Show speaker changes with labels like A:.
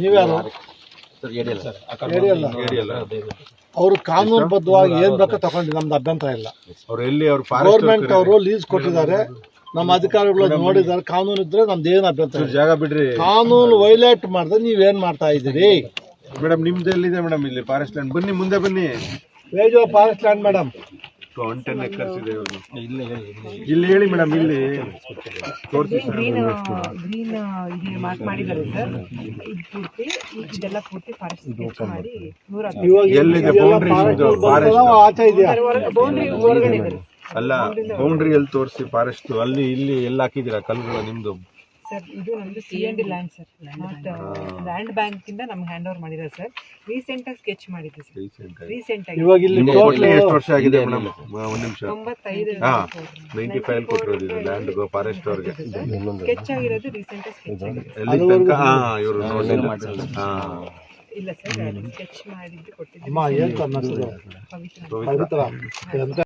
A: ನೀವ್ಯಾರು? ಬದ್ಧವಾಗಿ ಅವರು ಕಾನೂನುಬದ್ಧವಾಗಿ ಏನ್ ಬೇಕೋ ತಗೊಂಡು ನಮ್ದು ಅಭ್ಯಂತರ ಇಲ್ಲ.
B: ಅವ್ರು ಎಲ್ಲಿ ಅವ್ರು
A: ಗೌರ್ಮೆಂಟ್ ಅವರು ಲೀಸ್ ಕೊಟ್ಟಿದ್ದಾರೆ. ನಮ್ಮ ಅಧಿಕಾರಿಗಳು ನೋಡಿದ್ದಾರೆ ಕಾನೂನು ಇದ್ರೆ ನಮ್ದು ಏನ್ ಅಭ್ಯಂತರ ಇಲ್ಲ.
B: ಜಾಗ ಬಿಡ್ರಿ.
A: ಕಾನೂನು ವೈಲೇಟ್ ಮಾಡಿದ್ರೆ ಏನ್ ಮಾಡ್ತಾ ಇದ್ದೀರಿ?
B: ಮೇಡಮ್ ನಿಮ್ದು ಎಲ್ಲಿದೆ ಮೇಡಮ್ ಇಲ್ಲಿ ಫಾರೆಸ್ಟ್ ಲ್ಯಾಂಡ್ ಬನ್ನಿ ಮುಂದೆ ಬನ್ನಿ.
A: ವೇಜ್ ಫಾರೆಸ್ಟ್ ಲ್ಯಾಂಡ್ ಮೇಡಮ್
B: ಇದೆ. ಇಲ್ಲಿ ಹೇಳಿ ಮೇಡಮ್ ಇಲ್ಲಿ ತೋರಿಸಿ
C: ಗ್ರೀನ್ ಗ್ರೀನ್ ಇದು ಮಾರ್ಕ್ ಮಾಡಿದ್ದಾರೆ ಸರ್. ಇದು ಪೂರ್ತಿ ಇದೆಲ್ಲ ಪೂರ್ತಿ ಫಾರೆಸ್ಟ್ ಸ್ಕೆಚ್ ಮಾಡಿ ನೂರ
B: ಎಲ್ಲಿದೆ?
C: ಬೌಂಡ್ರಿ ಹೊರಗಡೆ ಇದೆ.
B: ಅಲ್ಲ ಬೌಂಡ್ರಿ ಎಲ್ಲಿ ತೋರಿಸಿ ಫಾರೆಸ್ಟ್ ಅಲ್ಲಿ ಇಲ್ಲಿ ಎಲ್ಲ ಹಾಕಿದ್ದೀರಾ ಕಲ್ಲುಗಳು ನಿಮ್ದು?
C: ಸರ್ ಇದು ನಮ್ದು C N D land sir land bank ಇಂದ ನಮ್ಗೆ ಹ್ಯಾಂಡ್ ಓವರ್ ಮಾಡಿದ್ದಾರೆ ಸರ್ ರೀಸೆಂಟ್ ಆಗಿ ಸ್ಕೆಚ್ ಮಾಡಿದ್ದೆ ಸರ್ ರೀಸೆಂಟ್ ಆಗಿ.
A: ಇವಾಗ ಇಲ್ಲಿ ಟೋಟಲ್
B: ಎಷ್ಟು ವರ್ಷ ಆಗಿದೆ ಮೇಡಮ್? ಒಂದು ನಿಮಿಷ.
C: ತೊಂಬತ್ತೈದು
B: ಹಾ ನೈಂಟಿ ಫೈವ್ ಕೊಟ್ಟಿರೋದು ಇದು ಲ್ಯಾಂಡ್ ಫಾರೆಸ್ಟ್ ಅವ್ರಿಗೆ.
C: ಸ್ಕೆಚ್ ಆಗಿರೋದು ರೀಸೆಂಟ್ ಸ್ಕೆಚ್ ಆಗಿದೆ
B: ಎಲ್ಲಿ ತನಕ? ಹಾ ಇವರು ಹಾ
C: ಇಲ್ಲ ಸರ್ ಸ್ಕೆಚ್ ಮಾಡಿದ್ದು ಕೊಟ್ಟಿದ್ದು ಪವಿತ್ರ.